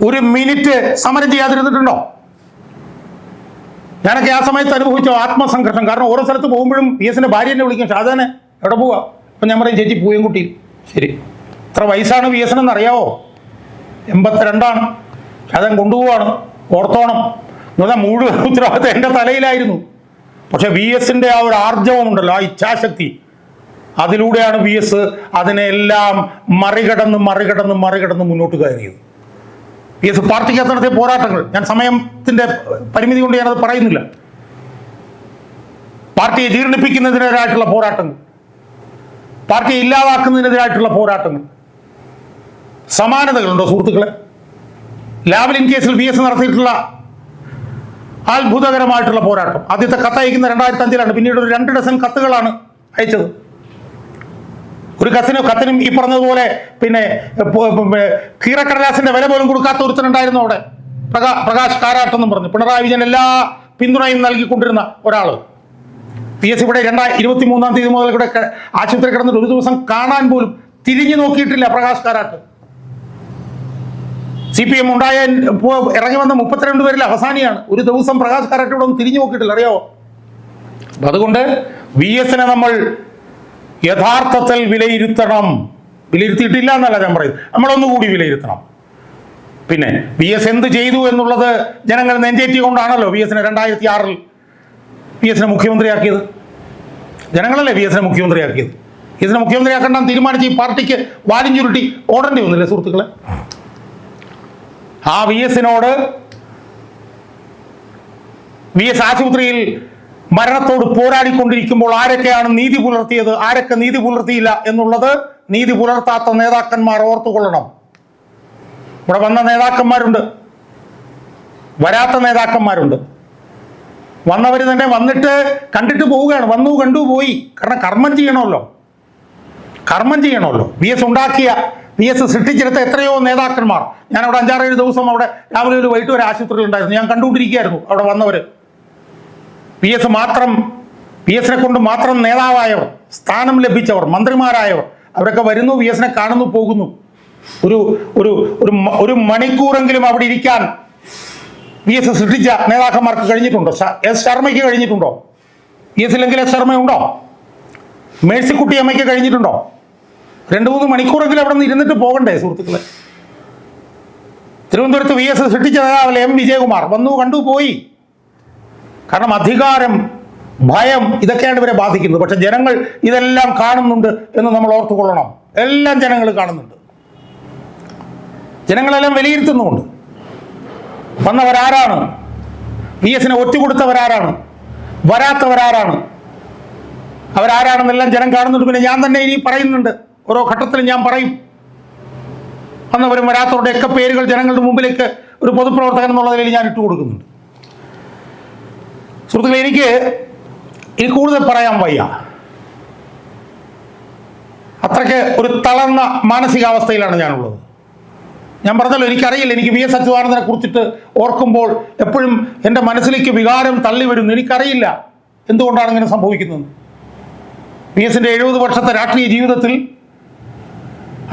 ഒരു മിനിറ്റ് സമരം ചെയ്യാതിരുന്നിട്ടുണ്ടോ? ഞാനൊക്കെ ആ സമയത്ത് അനുഭവിച്ച ആത്മസംഘർഷം. കാരണം ഓരോ സ്ഥലത്ത് പോകുമ്പോഴും പി എസിന്റെ ഭാര്യ എന്നെ വിളിക്കും ഷാജാനെ എവിടെ പോവാ? അപ്പം ഞാൻ പറയും ചേച്ചി പൂയംകുട്ടി ശരി. എത്ര വയസ്സാണ് പി എസ് എന്ന് അറിയാവോ? എൺപത്തിരണ്ടാണ്. ഷാജാൻ കൊണ്ടുപോവാണ് ഓർത്തോണം. എന്ന് പറഞ്ഞാൽ മുഴുവൻ ഉത്തരവാദിത്തം എന്റെ തലയിലായിരുന്നു. പക്ഷെ വി എസിന്റെ ആ ഒരു ആർജവമുണ്ടല്ലോ ആ ഇച്ഛാശക്തി. അതിലൂടെയാണ് വി എസ് അതിനെല്ലാം മറികടന്ന് മറികടന്ന് മറികടന്ന് മുന്നോട്ട് കയറിയത്. പി എസ് പാർട്ടിക്കകത്ത് നടത്തിയ പോരാട്ടങ്ങൾ. ഞാൻ സമയത്തിന്റെ പരിമിതി കൊണ്ട് ഞാനത് പറയുന്നില്ല. പാർട്ടിയെ ജീർണിപ്പിക്കുന്നതിനെതിരായിട്ടുള്ള പോരാട്ടങ്ങൾ. പാർട്ടിയെ ഇല്ലാതാക്കുന്നതിനെതിരായിട്ടുള്ള പോരാട്ടങ്ങൾ. സമാനതകളുണ്ടോ സുഹൃത്തുക്കളെ? ലാവലിൻ കേസിൽ വി എസ് നടത്തിയിട്ടുള്ള അത്ഭുതകരമായിട്ടുള്ള പോരാട്ടം. ആദ്യത്തെ കത്ത് അയക്കുന്ന രണ്ടായിരത്തി അഞ്ചിലാണ്. പിന്നീട് ഒരു രണ്ട് ഡസൻ കത്തുകളാണ് അയച്ചത്. ഒരു കസിനും കത്തിനും ഈ പറഞ്ഞതുപോലെ പിന്നെ കീറക്കടലാസിന്റെ വില പോലും കൊടുക്കാത്ത ഒരുത്തനുണ്ടായിരുന്നു അവിടെ. പ്രകാ പ്രകാശ് കാരാട്ടെന്നും പറഞ്ഞു. പിണറായി വിജയൻ എല്ലാ പിന്തുണയും നൽകിക്കൊണ്ടിരുന്ന ഒരാൾ പി എസ് ഇവിടെ രണ്ടായി ഇരുപത്തി മൂന്നാം തീയതി മുതൽ ഇവിടെ ആശുപത്രി കിടന്നിട്ട് ഒരു ദിവസം കാണാൻ പോലും തിരിഞ്ഞു നോക്കിയിട്ടില്ല Prakash Karat. C P M ഉണ്ടായ ഇറങ്ങി വന്ന മുപ്പത്തിരണ്ട് പേരിൽ അവസാനിയാണ്. ഒരു ദിവസം പ്രകാശ് കാരാട്ട് ഇവിടെ ഒന്നും തിരിഞ്ഞു നോക്കിയിട്ടില്ല. അറിയാവോ? അതുകൊണ്ട് വി എസിനെ നമ്മൾ യഥാർത്ഥത്തിൽ വിലയിരുത്തണം. വിലയിരുത്തിയിട്ടില്ല എന്നല്ല ഞാൻ പറയുന്നത്. നമ്മളൊന്നുകൂടി വിലയിരുത്തണം. പിന്നെ വി എസ് എന്ത് ചെയ്തു എന്നുള്ളത് ജനങ്ങൾ നെഞ്ചേറ്റി കൊണ്ടാണല്ലോ വി എസിനെ രണ്ടായിരത്തി ആറിൽ വി എസിനെ മുഖ്യമന്ത്രിയാക്കിയത്. ജനങ്ങളല്ലേ വി എസിനെ മുഖ്യമന്ത്രിയാക്കിയത്? വി എസിനെ മുഖ്യമന്ത്രിയാക്കണ്ടെന്ന് തീരുമാനിച്ച് ഈ പാർട്ടിക്ക് വാലും ചുരുട്ടി ഓടേണ്ടി വന്നില്ലേ സുഹൃത്തുക്കളെ? ആ വി എസിനോട് വി എസ് ആശുപത്രിയിൽ മരണത്തോട് പോരാടിക്കൊണ്ടിരിക്കുമ്പോൾ ആരൊക്കെയാണ് നീതി പുലർത്തിയത്? ആരൊക്കെ നീതി പുലർത്തിയില്ല എന്നുള്ളത് നീതി പുലർത്താത്ത നേതാക്കന്മാർ ഓർത്തുകൊള്ളണം. ഇവിടെ വന്ന നേതാക്കന്മാരുണ്ട്. വരാത്ത നേതാക്കന്മാരുണ്ട്. വന്നവർ തന്നെ വന്നിട്ട് കണ്ടിട്ട് പോവുകയാണ്. വന്നു കണ്ടു പോയി. കാരണം കർമ്മം ചെയ്യണമല്ലോ. കർമ്മം ചെയ്യണമല്ലോ. വി എസ് ഉണ്ടാക്കിയ വി എസ് സൃഷ്ടിച്ചെടുത്ത എത്രയോ നേതാക്കന്മാർ. ഞാൻ അവിടെ അഞ്ചാറേഴ് ദിവസം അവിടെ രാവിലെ ഒരു വൈകിട്ട് ഒരു ആശുപത്രിയിൽ ഉണ്ടായിരുന്നു ഞാൻ കണ്ടുകൊണ്ടിരിക്കുകയായിരുന്നു അവിടെ വന്നവർ പി എസ് മാത്രം പി എസിനെ കൊണ്ട് മാത്രം നേതാവായവർ സ്ഥാനം ലഭിച്ചവർ മന്ത്രിമാരായവർ അവരൊക്കെ വരുന്നു പി എസിനെ കാണുന്നു പോകുന്നു. ഒരു ഒരു ഒരു ഒരു മണിക്കൂറെങ്കിലും അവിടെ ഇരിക്കാൻ വി എസ് സൃഷ്ടിച്ച നേതാക്കന്മാർക്ക് കഴിഞ്ഞിട്ടുണ്ടോ? എസ് ശർമ്മയ്ക്ക് കഴിഞ്ഞിട്ടുണ്ടോ? വി എസ് ഇല്ലെങ്കിൽ എസ് ശർമ്മയുണ്ടോ മേഴ്സിക്കുട്ടി അമ്മയ്ക്ക് കഴിഞ്ഞിട്ടുണ്ടോ? രണ്ട് മൂന്ന് മണിക്കൂറെങ്കിലും അവിടെ നിന്ന് ഇരുന്നിട്ട് പോകണ്ടേ സുഹൃത്തുക്കളെ? തിരുവനന്തപുരത്ത് വി എസ് സൃഷ്ടിച്ച നേതാവല്ലേ എം വിജയകുമാർ? വന്നു കണ്ടു പോയി. കാരണം അധികാരം ഭയം ഇതൊക്കെയാണ് ഇവരെ ബാധിക്കുന്നത്. പക്ഷെ ജനങ്ങൾ ഇതെല്ലാം കാണുന്നുണ്ട് എന്ന് നമ്മൾ ഓർത്തുകൊള്ളണം. എല്ലാം ജനങ്ങൾ കാണുന്നുണ്ട്. ജനങ്ങളെല്ലാം വിലയിരുത്തുന്നുമുണ്ട്. വന്നവരാരാണ്? വി എസിനെ ഒറ്റുകൊടുത്തവരാരാണ്? വരാത്തവരാരാണ്? അവരാരാണെന്നെല്ലാം ജനം കാണുന്നുണ്ട്. പിന്നെ ഞാൻ തന്നെ ഇനി പറയുന്നുണ്ട്. ഓരോ ഘട്ടത്തിലും ഞാൻ പറയും. വന്നവരും വരാത്തവരുടെ ഒക്കെ പേരുകൾ ജനങ്ങളുടെ മുമ്പിലേക്ക് ഒരു പൊതുപ്രവർത്തകൻ എന്നുള്ള നിലയിൽ ഞാൻ ഇട്ട് കൊടുക്കുന്നുണ്ട് സുഹൃത്തുക്കളെ എനിക്ക് ഇനി കൂടുതൽ പറയാൻ വയ്യ. അത്രയ്ക്ക് ഒരു തളർന്ന മാനസികാവസ്ഥയിലാണ് ഞാനുള്ളത്. ഞാൻ പറഞ്ഞല്ലോ എനിക്കറിയില്ല എനിക്ക് വി എസ് അച്യുതാനന്ദനെ കുറിച്ചിട്ട് ഓർക്കുമ്പോൾ എപ്പോഴും എന്റെ മനസ്സിലേക്ക് വികാരം തള്ളി വരുന്നു. എനിക്കറിയില്ല എന്തുകൊണ്ടാണ് ഇങ്ങനെ സംഭവിക്കുന്നത്. വി എസിന്റെ എഴുപത് വർഷത്തെ രാഷ്ട്രീയ ജീവിതത്തിൽ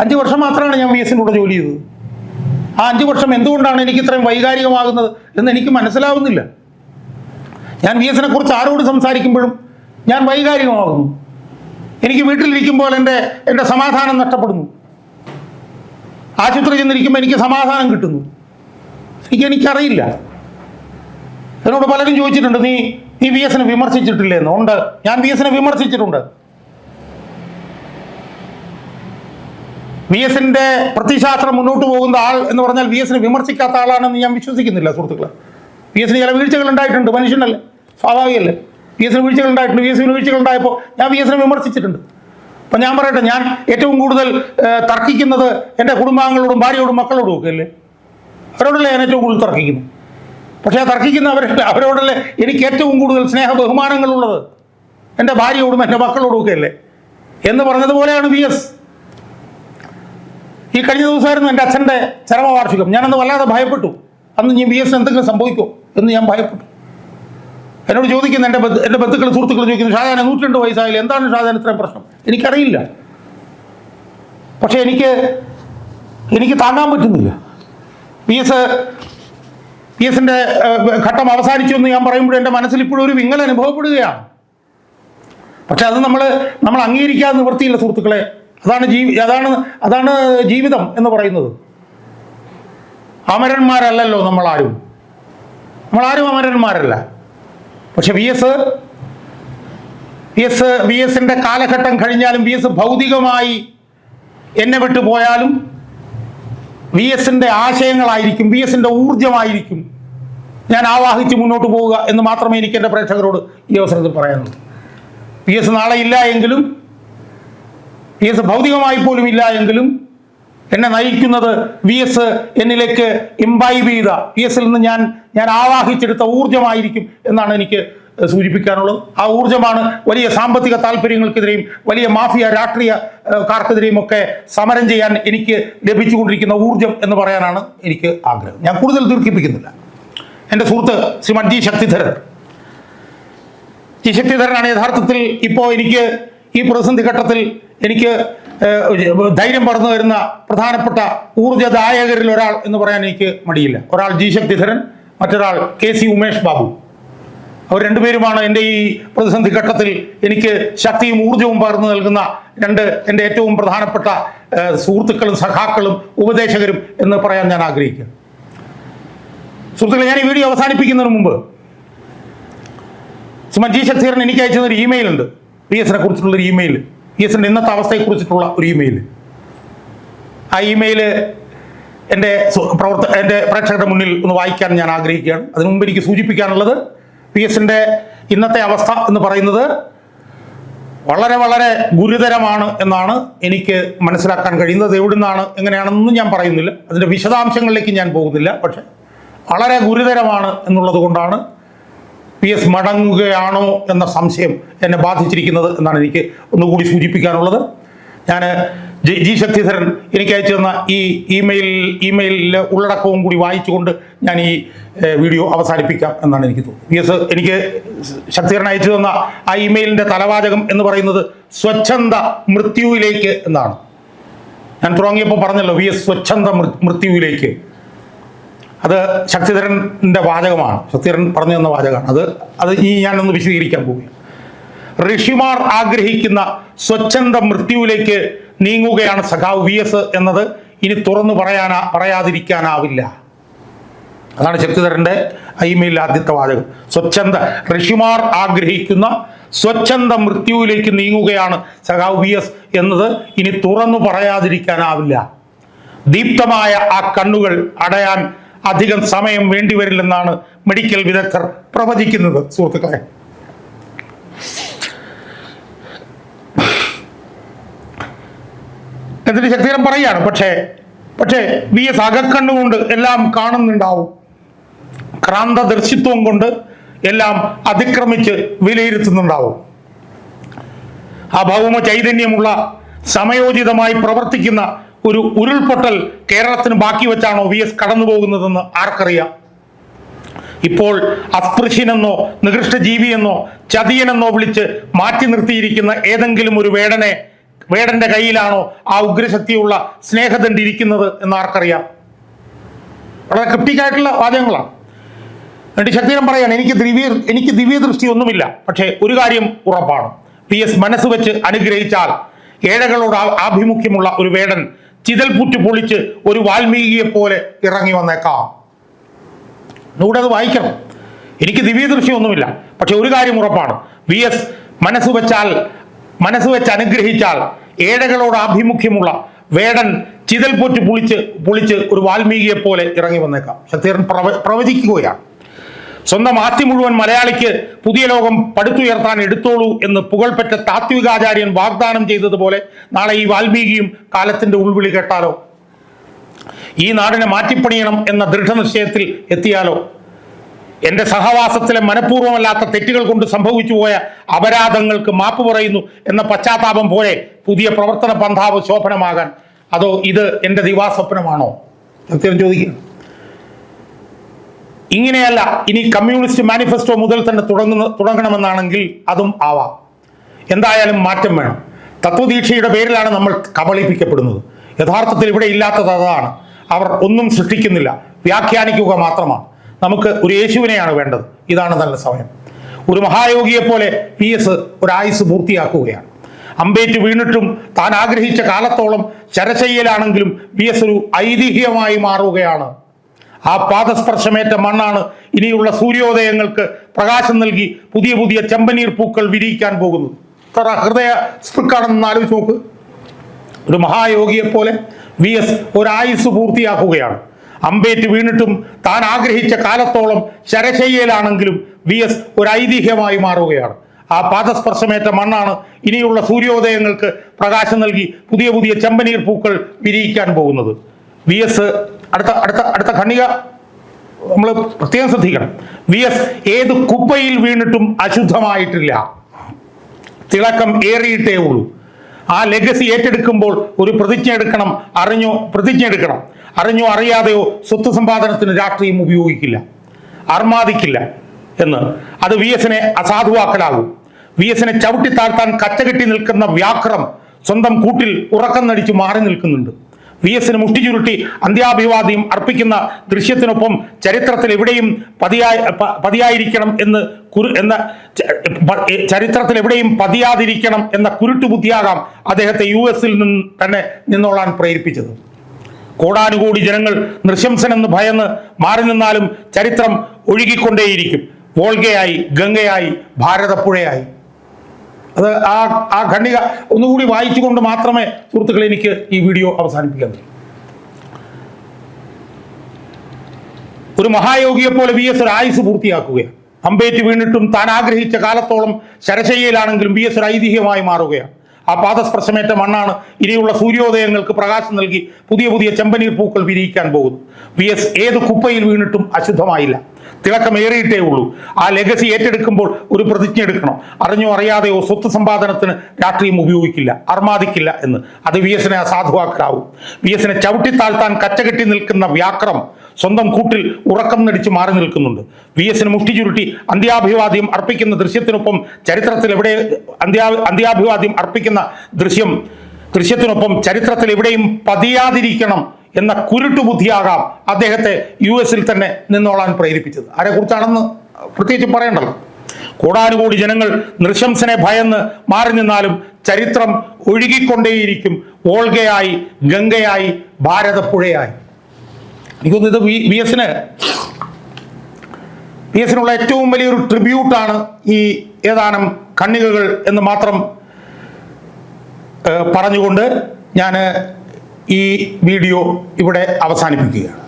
അഞ്ച് വർഷം മാത്രമാണ് ഞാൻ വി എസിന്റെ കൂടെ ജോലി ചെയ്തത്. ആ അഞ്ച് വർഷം എന്തുകൊണ്ടാണ് എനിക്ക് ഇത്രയും വൈകാരികമാകുന്നത് എന്ന് എനിക്ക് മനസ്സിലാവുന്നില്ല. ഞാൻ വി എസിനെ കുറിച്ച് ആരോട് സംസാരിക്കുമ്പോഴും ഞാൻ വൈകാരികമാകുന്നു. എനിക്ക് വീട്ടിലിരിക്കുമ്പോൾ എന്റെ എന്റെ സമാധാനം നഷ്ടപ്പെടുന്നു. ആശുപത്രി ചെന്നിരിക്കുമ്പോൾ എനിക്ക് സമാധാനം കിട്ടുന്നു. എനിക്ക് എനിക്കറിയില്ല. എന്നോട് പലരും ചോദിച്ചിട്ടുണ്ട് നീ നീ വി എസിനെ വിമർശിച്ചിട്ടില്ലേന്ന്. ഉണ്ട്. ഞാൻ വി എസിനെ വിമർശിച്ചിട്ടുണ്ട്. വി എസിന്റെ പ്രത്യശാസ്ത്രം മുന്നോട്ട് പോകുന്ന ആൾ എന്ന് പറഞ്ഞാൽ വി എസിനെ വിമർശിക്കാത്ത ആളാണെന്ന് ഞാൻ വിശ്വസിക്കുന്നില്ല സുഹൃത്തുക്കളെ. വി എസിന് ചില വീഴ്ചകൾ ഉണ്ടായിട്ടുണ്ട് മനുഷ്യനല്ലേ? സ്വാഭാവികമല്ലേ? വി എസിന് വീഴ്ചകൾ ഉണ്ടായിട്ടുണ്ട് വി എസിന് വീഴ്ചകൾ ഉണ്ടായപ്പോൾ ഞാൻ വി എസിനെ വിമർശിച്ചിട്ടുണ്ട്. അപ്പം ഞാൻ പറയട്ടെ ഞാൻ ഏറ്റവും കൂടുതൽ തർക്കിക്കുന്നത് എന്റെ കുടുംബാംഗങ്ങളോടും ഭാര്യയോടും മക്കളോടും ഒക്കെ അല്ലേ? അവരോടല്ലേ ഞാൻ ഏറ്റവും കൂടുതൽ തർക്കിക്കുന്നു പക്ഷേ തർക്കിക്കുന്ന അവർ അവരോടല്ലേ എനിക്ക് ഏറ്റവും കൂടുതൽ സ്നേഹ ബഹുമാനങ്ങളുള്ളത്? എന്റെ ഭാര്യയോടും എന്റെ മക്കളോടും ഒക്കെ അല്ലേ? എന്ന് പറഞ്ഞതുപോലെയാണ് വി എസ് ഈ കഴിഞ്ഞ ദിവസമായിരുന്നു എന്റെ അച്ഛന്റെ ചരമവാർഷികം. ഞാനന്ന് വല്ലാതെ ഭയപ്പെട്ടു. അന്ന് ഞാൻ വി എസ് എന്തെങ്കിലും സംഭവിക്കുമോ എന്ന് ഞാൻ ഭയപ്പെട്ടു. എന്നോട് ചോദിക്കുന്ന എന്റെ എന്റെ ബന്ധുക്കൾ സുഹൃത്തുക്കൾ ചോദിക്കുന്നു ഷാജാൻ നൂറ്റിരണ്ട് വയസ്സായാലും എന്താണ് ഷാജാൻ ഇത്രയും പ്രശ്നം? എനിക്കറിയില്ല. പക്ഷേ എനിക്ക് എനിക്ക് താങ്ങാൻ പറ്റുന്നില്ല. പി എസ് പി എസിന്റെ ഘട്ടം അവസാനിച്ചു എന്ന് ഞാൻ പറയുമ്പോൾ എന്റെ മനസ്സിൽ ഇപ്പോഴും ഒരു വിങ്ങൽ അനുഭവപ്പെടുകയാണ്. പക്ഷെ അത് നമ്മൾ നമ്മൾ അംഗീകരിക്കാതെ നിവൃത്തിയില്ല സുഹൃത്തുക്കളെ. അതാണ് ജീവി അതാണ് അതാണ് ജീവിതം എന്ന് പറയുന്നത്. അമരന്മാരല്ലല്ലോ നമ്മളാരും. നമ്മളാരും അമരന്മാരല്ല. പക്ഷെ V S V S V എസിന്റെ കാലഘട്ടം കഴിഞ്ഞാലും വി എസ് ഭൗതികമായി എന്നെ വിട്ടുപോയാലും വി എസിന്റെ ആശയങ്ങളായിരിക്കും വി എസിന്റെ ഊർജമായിരിക്കും ഞാൻ ആവാഹിച്ച് മുന്നോട്ട് പോവുക എന്ന് മാത്രമേ എനിക്ക് എന്റെ പ്രേക്ഷകരോട് ഈ അവസരത്തിൽ പറയാനുള്ളൂ. പി എസ് നാളെ ഇല്ല എങ്കിലും പി എസ് ഭൗതികമായി പോലും ഇല്ല എങ്കിലും എന്നെ നയിക്കുന്നത് വി എസ് എന്നിലേക്ക് ഇംബൈബ് ചെയ്ത വി എസിൽ നിന്ന് ഞാൻ ഞാൻ ആവാഹിച്ചെടുത്ത ഊർജമായിരിക്കും എന്നാണ് എനിക്ക് സൂചിപ്പിക്കാനുള്ളത്. ആ ഊർജമാണ് വലിയ സാമ്പത്തിക താല്പര്യങ്ങൾക്കെതിരെയും വലിയ മാഫിയ രാഷ്ട്രീയ ഏഹ്, കാർക്കെതിരെയും ഒക്കെ സമരം ചെയ്യാൻ എനിക്ക് ലഭിച്ചുകൊണ്ടിരിക്കുന്ന ഊർജം എന്ന് പറയാനാണ് എനിക്ക് ആഗ്രഹം. ഞാൻ കൂടുതൽ ദീർഘിപ്പിക്കുന്നില്ല. എന്റെ സുഹൃത്ത് ശ്രീമൻ ജി ശക്തിധരൻ. ജി ശക്തിധരനാണ് യഥാർത്ഥത്തിൽ ഇപ്പോൾ എനിക്ക് ഈ പ്രതിസന്ധി ഘട്ടത്തിൽ എനിക്ക് ധൈര്യം പറന്നു വരുന്ന പ്രധാനപ്പെട്ട ഊർജദായകരിൽ ഒരാൾ എന്ന് പറയാൻ എനിക്ക് മടിയില്ല. ഒരാൾ ജി ശക്തിധരൻ മറ്റൊരാൾ കെ സി ഉമേഷ് ബാബു. അവർ രണ്ടുപേരുമാണ് എന്റെ ഈ പ്രതിസന്ധി ഘട്ടത്തിൽ എനിക്ക് ശക്തിയും ഊർജവും പകർന്നു നൽകുന്ന രണ്ട് എന്റെ ഏറ്റവും പ്രധാനപ്പെട്ട സുഹൃത്തുക്കളും സഖാക്കളും ഉപദേശകരും എന്ന് പറയാൻ ഞാൻ ആഗ്രഹിക്കുന്നു. സുഹൃത്തുക്കളെ ഞാൻ ഈ വീഡിയോ അവസാനിപ്പിക്കുന്നതിന് മുമ്പ് സുമൻ ജി ശക്തിധരൻ എനിക്ക് അയച്ചു ഒരു ഇമെയിൽ ഉണ്ട്. പി എസിനെ കുറിച്ചിട്ടുള്ളൊരു ഇമെയിൽ. പി എസിന്റെ ഇന്നത്തെ അവസ്ഥയെക്കുറിച്ചിട്ടുള്ള ഒരു ഇമെയിൽ ആ ഇമെയിൽ എന്റെ പ്രവർത്ത എന്റെ പ്രേക്ഷകരുടെ മുന്നിൽ ഒന്ന് വായിക്കാൻ ഞാൻ ആഗ്രഹിക്കുകയാണ്. അതിനു മുമ്പ് എനിക്ക് സൂചിപ്പിക്കാനുള്ളത് പി എസിന്റെ ഇന്നത്തെ അവസ്ഥ എന്ന് പറയുന്നത് വളരെ വളരെ ഗുരുതരമാണ് എന്നാണ് എനിക്ക് മനസ്സിലാക്കാൻ കഴിയുന്നത്. എവിടുന്നാണ് എങ്ങനെയാണെന്നും ഞാൻ പറയുന്നില്ല. അതിന്റെ വിശദാംശങ്ങളിലേക്ക് ഞാൻ പോകുന്നില്ല. പക്ഷേ വളരെ ഗുരുതരമാണ് എന്നുള്ളത് കൊണ്ടാണ് പി എസ് മടങ്ങുകയാണോ എന്ന സംശയം എന്നെ ബാധിച്ചിരിക്കുന്നത് എന്നാണ് എനിക്ക് ഒന്നുകൂടി സൂചിപ്പിക്കാനുള്ളത്. ഞാൻ ജി ശക്തിധരൻ എനിക്ക് അയച്ചു തന്ന ഈ ഇമെയിൽ ഇമെയിലിലെ ഉള്ളടക്കവും കൂടി വായിച്ചുകൊണ്ട് ഞാൻ ഈ വീഡിയോ അവസാനിപ്പിക്കാം എന്നാണ് എനിക്ക് തോന്നുന്നത്. പി എസ് എനിക്ക് ശക്തിധരൻ അയച്ചു തന്ന ആ ഇമെയിലിന്റെ തലവാചകം എന്ന് പറയുന്നത് സ്വച്ഛന്ത മൃത്യുവിലേക്ക് എന്നാണ്. ഞാൻ തുടങ്ങിയപ്പോൾ പറഞ്ഞല്ലോ വി എസ് സ്വച്ഛന്ത മൃത്യുവിലേക്ക്. അത് ശക്തിധരന്റെ വാചകമാണ്. ശക്തിധരൻ പറഞ്ഞു തന്ന വാചകമാണ്. അത് അത് ഈ ഞാനൊന്ന് വിശദീകരിക്കാൻ പോവുകയാണ്. ഋഷിമാർ ആഗ്രഹിക്കുന്ന സ്വച്ഛന്ത മൃത്യുവിലേക്ക് നീങ്ങുകയാണ് സഖാവ് വി എസ് എന്നത്. ഇനി തുറന്നു പറയാനാ പറയാതിരിക്കാനാവില്ല. അതാണ് ശക്തിധരന്റെ ഇമെയിലിൽ ആദ്യത്തെ വാചകം. സ്വച്ഛന്ത ഋഷിമാർ ആഗ്രഹിക്കുന്ന സ്വച്ഛന്ത മൃത്യുവിലേക്ക് നീങ്ങുകയാണ് സഖാവ് വി എസ് എന്നത്. ഇനി തുറന്നു പറയാതിരിക്കാനാവില്ല. ദീപ്തമായ ആ കണ്ണുകൾ അടയാൻ അധികം സമയം വേണ്ടിവരില്ലെന്നാണ് മെഡിക്കൽ വിദഗ്ധർ പ്രവചിക്കുന്നത്. സുഹൃത്തുക്കളെ. എന്നിട്ട് ശക്തിരം പറയാണ് പക്ഷേ പക്ഷേ വി എസ് അകക്കണ്ണുകൊണ്ട് എല്ലാം കാണുന്നുണ്ടാവും. ക്രാന്തദർശിത്വം കൊണ്ട് എല്ലാം അതിക്രമിച്ച് വിലയിരുത്തുന്നുണ്ടാവും. ആ ഭൗമ ചൈതന്യമുള്ള സമയോചിതമായി പ്രവർത്തിക്കുന്ന ഒരു ഉരുൾപൊട്ടൽ കേരളത്തിന് ബാക്കി വെച്ചാണോ വി എസ് കടന്നു പോകുന്നതെന്ന് ആർക്കറിയാം? ഇപ്പോൾ അസ്പൃശ്യനെന്നോ നികൃഷ്ട ജീവിയെന്നോ ചതിയനെന്നോ വിളിച്ച് മാറ്റി നിർത്തിയിരിക്കുന്ന ഏതെങ്കിലും ഒരു വേടനെ വേടന്റെ കയ്യിലാണോ ആ ഉഗ്രശക്തിയുള്ള സ്നേഹദണ്ഡ് ഇരിക്കുന്നത് എന്ന് ആർക്കറിയാം? വളരെ ക്രിപ്റ്റിക്കായിട്ടുള്ള വാചകങ്ങളാണ്. എന്നിട്ട് ശക്തിനം പറയാൻ എനിക്ക് ദിവ്യ എനിക്ക് ദിവ്യദൃഷ്ടി ഒന്നുമില്ല പക്ഷേ ഒരു കാര്യം ഉറപ്പാണ്. പി എസ് മനസ്സ് വെച്ച് അനുഗ്രഹിച്ചാൽ ഏഴകളോട് ആഭിമുഖ്യമുള്ള ഒരു വേടൻ ചിതൽപുറ്റ് പൊളിച്ച് ഒരു വാൽമീകിയെ പോലെ ഇറങ്ങി വന്നേക്കാം. ഇവിടെ അത് വായിക്കണം. എനിക്ക് ദിവ്യ ദൃശ്യമൊന്നുമില്ല പക്ഷെ ഒരു കാര്യം ഉറപ്പാണ്. വി എസ് മനസ്സ് വെച്ചാൽ മനസ്സ് വെച്ച് അനുഗ്രഹിച്ചാൽ ഏഴകളോട് ആഭിമുഖ്യമുള്ള വേടൻ ചിതൽപൊറ്റ് പുളിച്ച് പുളിച്ച് ഒരു വാൽമീകിയെ പോലെ ഇറങ്ങി വന്നേക്കാം. ശക്തിധരൻ പ്രവ പ്രവചിക്കുകയാണ്. സ്വന്തം ആത്തി മുഴുവൻ മലയാളിക്ക് പുതിയ ലോകം പടുത്തുയർത്താൻ എടുത്തോളൂ എന്ന് പുകൾപ്പെട്ട താത്വികാചാര്യൻ വാഗ്ദാനം ചെയ്തതുപോലെ നാളെ ഈ വാൽമീകിയും കാലത്തിന്റെ ഉൾവിളി കേട്ടാലോ? ഈ നാടിനെ മാറ്റിപ്പണിയണം എന്ന ദൃഢനിശ്ചയത്തിൽ എത്തിയാലോ? എന്റെ സഹവാസത്തിലെ മനഃപൂർവമല്ലാത്ത തെറ്റുകൾ കൊണ്ട് സംഭവിച്ചു പോയ അപരാധങ്ങൾക്ക് മാപ്പ് പറയുന്നു എന്ന പശ്ചാത്താപം പോലെ പുതിയ പ്രവർത്തന പന്ഥാവ് ശോഭനമാകാൻ. അതോ ഇത് എന്റെ ദിവാസ്വപ്നമാണോ? സത്യം ചോദിക്കുന്നു ഇങ്ങനെയല്ല ഇനി കമ്മ്യൂണിസ്റ്റ് മാനിഫെസ്റ്റോ മുതൽ തന്നെ തുടങ്ങുന്ന തുടങ്ങണമെന്നാണെങ്കിൽ അതും ആവാം. എന്തായാലും മാറ്റം വേണം. തത്വദീക്ഷയുടെ പേരിലാണ് നമ്മൾ കബളിപ്പിക്കപ്പെടുന്നത്. യഥാർത്ഥത്തിൽ ഇവിടെ ഇല്ലാത്തത് അതാണ്. അവർ ഒന്നും സൃഷ്ടിക്കുന്നില്ല. വ്യാഖ്യാനിക്കുക മാത്രമാണ്. നമുക്ക് ഒരു യേശുവിനെയാണ് വേണ്ടത്. ഇതാണ് നല്ല സമയം. ഒരു മഹായോഗിയെ പോലെ പി എസ് ഒരു ആയുസ് പൂർത്തിയാക്കുകയാണ്. അമ്പേറ്റ് വീണിട്ടും താൻ ആഗ്രഹിച്ച കാലത്തോളം ചരശയ്യലാണെങ്കിലും പി എസ് ഒരു ഐതിഹ്യമായി മാറുകയാണ്. ആ പാദസ്പർശമേറ്റ മണ്ണാണ് ഇനിയുള്ള സൂര്യോദയങ്ങൾക്ക് പ്രകാശം നൽകി പുതിയ പുതിയ ചെമ്പനീർ പൂക്കൾ വിരിയിക്കാൻ പോകുന്നത്. ഇത്ര ഹൃദയ സ്പൃക്കാണെന്ന് ആലോചിച്ച് നോക്ക്. ഒരു മഹായോഗിയെ പോലെ വി എസ് ഒരായുസ് പൂർത്തിയാക്കുകയാണ്. അമ്പേറ്റ് വീണിട്ടും താൻ ആഗ്രഹിച്ച കാലത്തോളം ശരശയ്യയിലാണെങ്കിലും വി എസ് ഒരു ഐതിഹ്യമായി മാറുകയാണ്. ആ പാദസ്പർശമേറ്റ മണ്ണാണ് ഇനിയുള്ള സൂര്യോദയങ്ങൾക്ക് പ്രകാശം നൽകി പുതിയ പുതിയ ചെമ്പനീർ പൂക്കൾ വിരിയിക്കാൻ പോകുന്നത്. വി എസ് അടുത്ത അടുത്ത അടുത്ത ഖണ്ഡിക. നമ്മൾ പ്രത്യേകം ശ്രദ്ധിക്കണം. വി എസ് ഏത് കുപ്പയിൽ വീണിട്ടും അശുദ്ധമായിട്ടില്ല. തിളക്കം ഏറിയിട്ടേ ഉള്ളൂ. ആ ലെഗസി ഏറ്റെടുക്കുമ്പോൾ ഒരു പ്രതിജ്ഞ എടുക്കണം അറിഞ്ഞോ പ്രതിജ്ഞ എടുക്കണം. അറിഞ്ഞോ അറിയാതെയോ സ്വത്ത് സമ്പാദനത്തിന് രാഷ്ട്രീയം ഉപയോഗിക്കില്ല. അർമാദിക്കില്ല എന്ന്. അത് വി എസിനെ അസാധുവാക്കലാകും. വി എസിനെ ചവിട്ടി താഴ്ത്താൻ കച്ചകെട്ടി നിൽക്കുന്ന വ്യാക്രം സ്വന്തം കൂട്ടിൽ ഉറക്കം നടിച്ചു മാറി നിൽക്കുന്നുണ്ട്. വി എസിന് മുഷ്ടി ചുരുട്ടി അന്ത്യാഭിവാദ്യം അർപ്പിക്കുന്ന ദൃശ്യത്തിനൊപ്പം ചരിത്രത്തിൽ എവിടെയും പതിയായി പതിയായിരിക്കണം എന്ന് കുരു എന്ന ചരിത്രത്തിൽ എവിടെയും പതിയാതിരിക്കണം എന്ന കുരുട്ടുബുദ്ധിയാകാം അദ്ദേഹത്തെ യു എസിൽ നിന്ന് തന്നെ നിന്നോളാൻ പ്രേരിപ്പിച്ചത്. കോടാനുകൂടി ജനങ്ങൾ നൃശംസനെന്ന് ഭയന്ന് മാറി നിന്നാലും ചരിത്രം ഒഴുകിക്കൊണ്ടേയിരിക്കും. വോൾഗയായി ഗംഗയായി ഭാരതപ്പുഴയായി. അത് ആ ആ ഖണ്ഡിക ഒന്നുകൂടി വായിച്ചുകൊണ്ട് മാത്രമേ സുഹൃത്തുക്കളെ എനിക്ക് ഈ വീഡിയോ അവസാനിപ്പിക്കാൻ ഒരു മഹായോഗിയെ പോലെ വി എസ് ഒരു ആയുസ് പൂർത്തിയാക്കുകയാണ്. അമ്പേറ്റ് വീണിട്ടും താൻ ആഗ്രഹിച്ച കാലത്തോളം ശരശയ്യയിലാണെങ്കിലും വി എസ് ഒരു ഐതിഹ്യമായി മാറുകയാണ്. ആ പാദസ്പർശമേറ്റ മണ്ണാണ് ഇനിയുള്ള സൂര്യോദയങ്ങൾക്ക് പ്രകാശം നൽകി പുതിയ പുതിയ ചെമ്പനീർ പൂക്കൾ വിരിയിക്കാൻ പോകുന്നു. വി എസ് ഏത് കുപ്പയിൽ വീണിട്ടും അശുദ്ധമായില്ല. തിളക്കമേറിയിട്ടേ ഉള്ളൂ. ആ ലെഗസി ഏറ്റെടുക്കുമ്പോൾ ഒരു പ്രതിജ്ഞ എടുക്കണം. അറിഞ്ഞോ അറിയാതെയോ സ്വത്ത് സമ്പാദനത്തിന് രാഷ്ട്രീയം ഉപയോഗിക്കില്ല അർമാദിക്കില്ല എന്ന്. അത് വി എസിനെ അസാധുവാക്കലാവും. വി എസിനെ ചവിട്ടിത്താഴ്ത്താൻ കച്ചകെട്ടി നിൽക്കുന്ന വ്യാക്രം സ്വന്തം കൂട്ടിൽ ഉറക്കം നടിച്ച് മാറി നിൽക്കുന്നുണ്ട്. വി എസിന് മുഷ്ടി ചുരുട്ടി അന്ത്യാഭിവാദ്യം അർപ്പിക്കുന്ന ദൃശ്യത്തിനൊപ്പം ചരിത്രത്തിൽ എവിടെ അന്ത്യാ അന്ത്യാഭിവാദ്യം അർപ്പിക്കുന്ന ദൃശ്യം ദൃശ്യത്തിനൊപ്പം ചരിത്രത്തിൽ എവിടെയും പതിയാതിരിക്കണം. എന്ന കുരുട്ടുബുദ്ധിയാകാം അദ്ദേഹത്തെ യു എസിൽ തന്നെ നിന്നോളാൻ പ്രേരിപ്പിച്ചത്. ആരെക്കുറിച്ചാണെന്ന് പ്രത്യേകിച്ച് പറയണ്ടല്ലോ. കോടാനുകൂടി ജനങ്ങൾ നൃശംസനെ ഭയന്ന് മാറി നിന്നാലും ചരിത്രം ഒഴുകിക്കൊണ്ടേയിരിക്കും. ഓൾഗയായി ഗംഗയായി ഭാരതപ്പുഴയായി. എനിക്കൊന്നും ഇത് വി എസിന് വി എസിനുള്ള ഏറ്റവും വലിയൊരു ട്രിബ്യൂട്ടാണ് ഈ ഏതാനും കണ്ണികകൾ എന്ന് മാത്രം പറഞ്ഞുകൊണ്ട് ഞാൻ ഈ വീഡിയോ ഇവിടെ അവസാനിപ്പിക്കുകയാണ്.